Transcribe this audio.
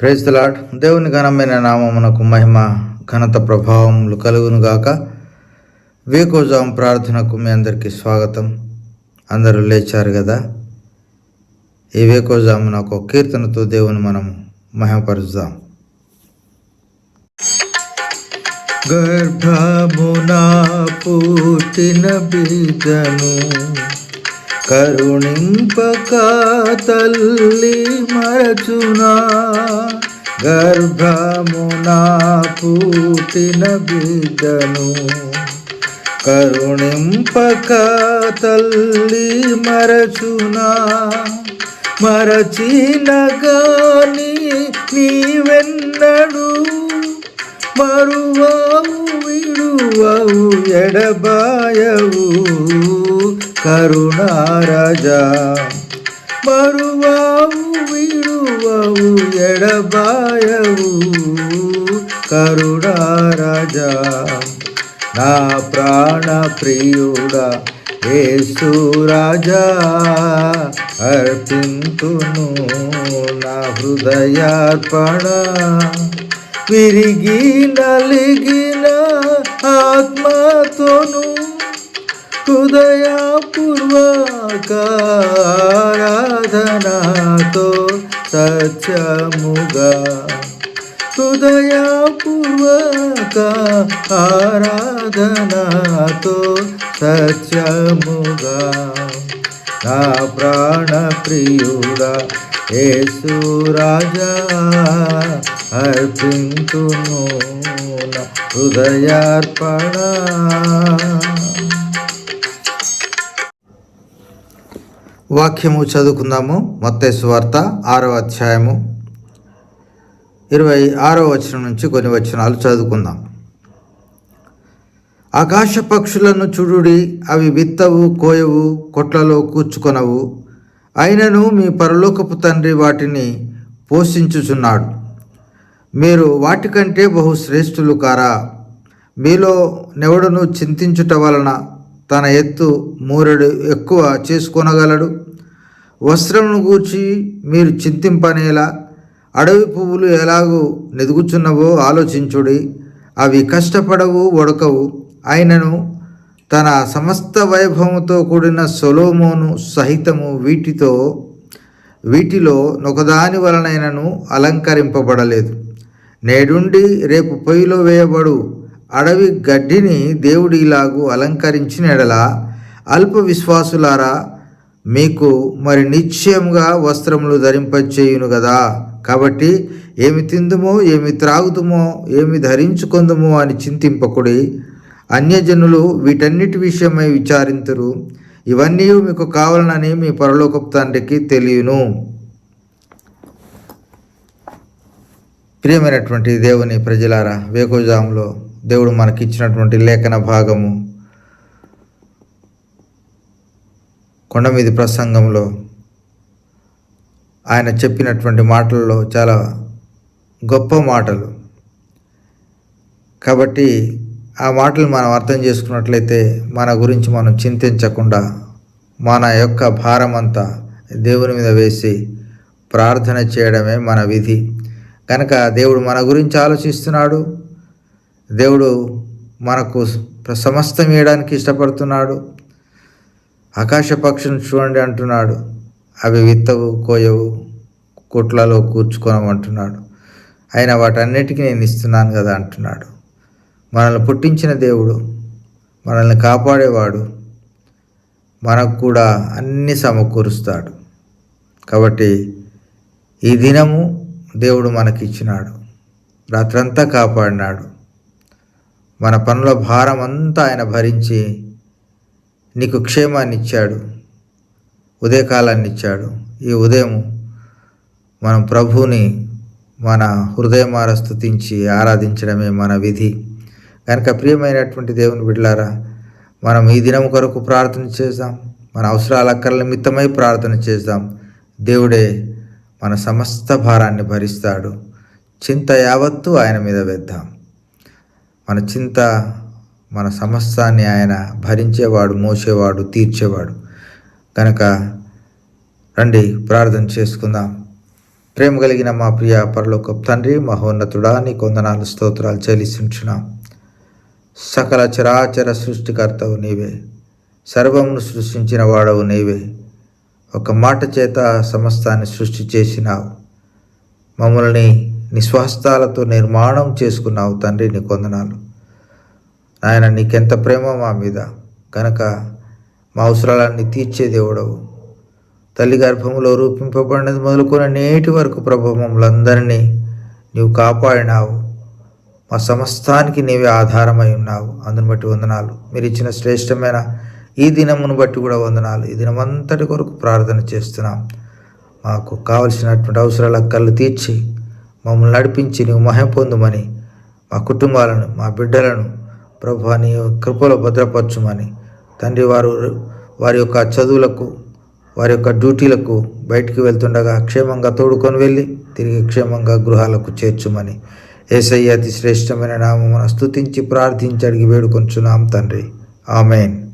Praise the Lord దేవుని ఘనమైన నామమునకు మహిమ ఘనత ప్రభావములు కలుగును గాక. వేకోజాం ప్రార్థనకు మీ అందరికీ స్వాగతం. అందరూ లేచారు కదా ఈ వేకోజామున ఒక కీర్తనతో దేవుని మనం మహిమపరుద్దాం గర్భమునా పుట్టిన బీజను కరుణింపక తల్లి మరచునా గర్భమునా పుట్టిన బిడ్డను. కరుణింపక తల్లి మరచునా మరచిన గాని నీవెన్నడు. మరువవు విడువవు ఎడబాయవు. కరుణారాజా మరువవు విడువవు ఎడబాయవు కరుణారాజా నా ప్రాణ ప్రియుడా యేసు రాజా అర్పింతును నా హృదయార్పణ విరిగి హృదయపూర్వకారాధనాతో సత్యముగా. హృదయపూర్వక ఆరాధనాతో సత్యముగా. నా ప్రాణ ప్రియుడా యేసు రాజా అర్పింతును హృదయార్పణ. వాక్యము చదువుకుందాము. మత్తయి వార్త ఆరవ అధ్యాయము ఇరవై ఆరో వచనం నుంచి కొన్ని వచనాలు చదువుకుందాం. ఆకాశ పక్షులను చూడుడి అవి విత్తవు కోయవు కొట్లలో కూర్చుకొనవు. అయినను మీ పరలోకపు తండ్రి వాటిని పోషించుచున్నాడు. మీరు వాటికంటే బహు శ్రేష్ఠులు కారా? మీలో నెవడును చింతించుట వలన తన ఎత్తు మూరెడు ఎక్కువ చేసుకొనగలడు. వస్త్రమును గూర్చి మీరు చింతింపనేలా అడవి పువ్వులు ఎలాగూ నెదుగుచున్నవో ఆలోచించుడి. అవి కష్టపడవు వడకవు. ఆయనను తన సమస్త వైభవముతో కూడిన సొలోమోను సహితము వీటితో వీటిలో నొకదాని వలనైనను అలంకరింపబడలేదు. నేడుండి రేపు పొయ్యిలో వేయబడు అడవి గడ్డిని దేవుడు ఇలాగు అలంకరించిన ఎడల అల్ప విశ్వాసులారా మీకు మరి నిశ్చయంగా వస్త్రములు ధరింపచేయును కదా కాబట్టి ఏమి తిందుమో ఏమి త్రాగుతుమో ఏమి ధరించుకుందుమో అని చింతింపకుడి అన్యజనులు వీటన్నిటి విషయమై విచారింతురు. ఇవన్నీ మీకు కావాలనని మీ పరలోకపు తండ్రికి తెలియను. ప్రియమైనటువంటి దేవుని ప్రజలారా వేకోజాములో దేవుడు మనకిచ్చినటువంటి లేఖన భాగము. కొండమీది ప్రసంగంలో ఆయన చెప్పినటువంటి మాటల్లో చాలా గొప్ప మాటలు. కాబట్టి ఆ మాటలు మనం అర్థం చేసుకున్నట్లయితే మన గురించి మనం చింతించకుండా మన యొక్క భారం అంతా దేవుని మీద వేసి ప్రార్థన చేయడమే మన విధి. కనుక దేవుడు మన గురించి ఆలోచిస్తున్నాడు దేవుడు మనకు సమస్తం ఇవ్వడానికి ఇష్టపడుతున్నాడు. ఆకాశ పక్షులను చూడండి అంటున్నాడు. అవి విత్తవు కోయవు కుట్లలో కూర్చుకోనమంటున్నాడు. ఆయన వాటన్నిటికీ నేను ఇస్తున్నాను కదా అంటున్నాడు. మనల్ని పుట్టించిన దేవుడు మనల్ని కాపాడేవాడు మనకు కూడా అన్ని సమకూరుస్తాడు. కాబట్టి ఈ దినము దేవుడు మనకిచ్చినాడు. రాత్రంతా కాపాడినాడు. మన పనుల భారం అంతా ఆయన భరించి నీకు క్షేమాన్ని ఇచ్చాడు ఉదయకాలాన్ని ఇచ్చాడు ఈ ఉదయం మనం ప్రభువుని మన హృదయమార స్థుతించి ఆరాధించడమే మన విధి. కనుక ప్రియమైనటువంటి దేవుని బిడ్డలారా మనం ఈ దినం కొరకు ప్రార్థన చేద్దాం మన అవసరాల అక్కర్ల నిమిత్తమై ప్రార్థన చేద్దాం దేవుడే మన సమస్త భారాన్ని భరిస్తాడు. చింత యావత్తు ఆయన మీద వేద్దాం. మన చింత మన సమస్తాన్ని ఆయన భరించేవాడు మోసేవాడు తీర్చేవాడు. కనుక రండి ప్రార్థన చేసుకుందాం. ప్రేమ కలిగిన మా ప్రియ పరలోక తండ్రి మహోన్నతుడా నీ కొందనాలు స్తోత్రాలు చెల్లిస్తున్నాం సకల చరాచర సృష్టికర్తవు నీవే. సర్వమును సృష్టించిన వాడవు నీవే. ఒక మాట చేత సమస్తాన్ని సృష్టి చేసినావు. మమ్మల్ని నిస్వాస్థాలతో నిర్మాణం చేసుకున్నావు తండ్రి నీ కొందనాలు ఆయన నీకెంత ప్రేమ మా మీద. కనుక మా అవసరాలన్నీ తీర్చే దేవుడవు. తల్లి గర్భంలో రూపింపబడినది మొదలుకొని నేటి వరకు ప్రభు మమ్మల్ని నీవు కాపాడినావు. మా సమస్తానికి నీవే ఆధారమై ఉన్నావు. అందుని బట్టి వందనాలు. మీరు ఇచ్చిన శ్రేష్టమైన ఈ దినమును బట్టి కూడా వందనాలు. ఈ దినమంతటి కొరకు ప్రార్థన చేస్తున్నాం. మాకు కావలసినటువంటి అవసరాల కళ్ళు తీర్చి మమ్మల్ని నడిపించి నీవు మహిమ పొందుమని మా కుటుంబాలను మా బిడ్డలను ప్రభు నీ కృపలో భద్రపరచుమని. తండ్రి వారు వారి యొక్క చదువులకు వారి యొక్క డ్యూటీలకు బయటికి వెళ్తుండగా క్షేమంగా తోడుకొని వెళ్ళి తిరిగి క్షేమంగా గృహాలకు చేర్చుమని. ఏసయ్య అతి శ్రేష్టమైన నామమున స్థుతించి ప్రార్థించి అడిగి వేడుకొంచున్నాం తండ్రి. ఆమెన్.